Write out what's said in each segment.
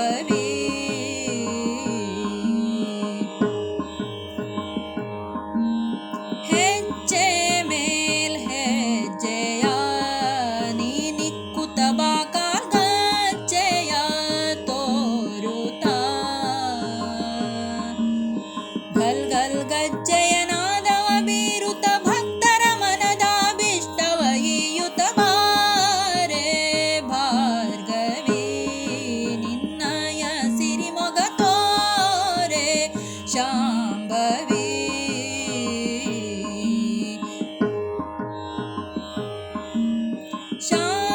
one. 想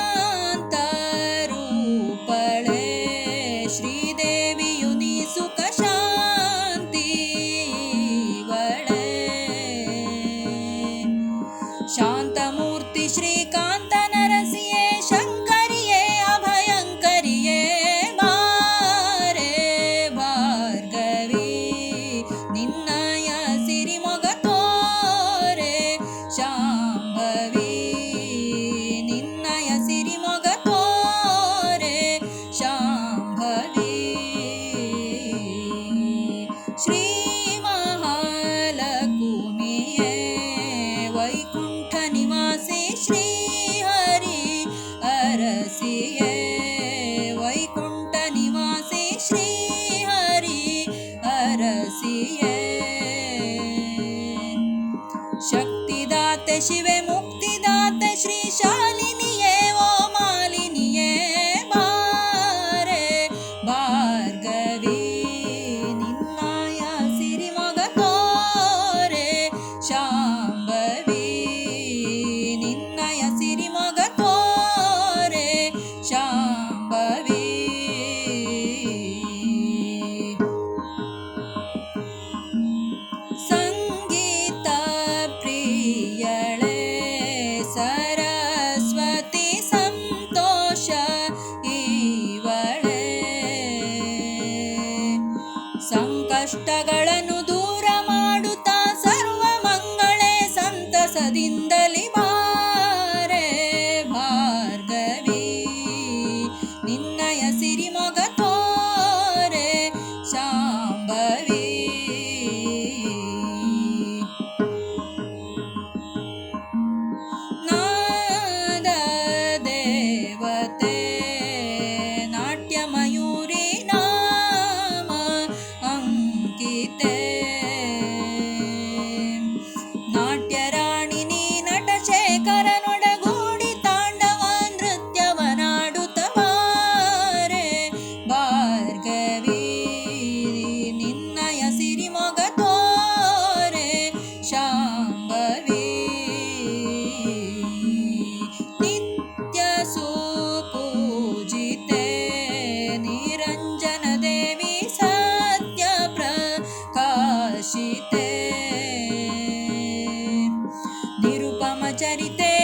ದುಷ್ಟಗಳನ್ನು ದೂರ ಮಾಡುತ್ತಾ ಸರ್ವ ಮಂಗಳೇ ಸಂತಸದಿಂದಲಿ ಬಾರೆ ಭಾರ್ಗವಿ. ನಿನ್ನಯ ಸಿರಿಮೊಗ ತೋರೆ ಶಾಂಭವಿ. चरिते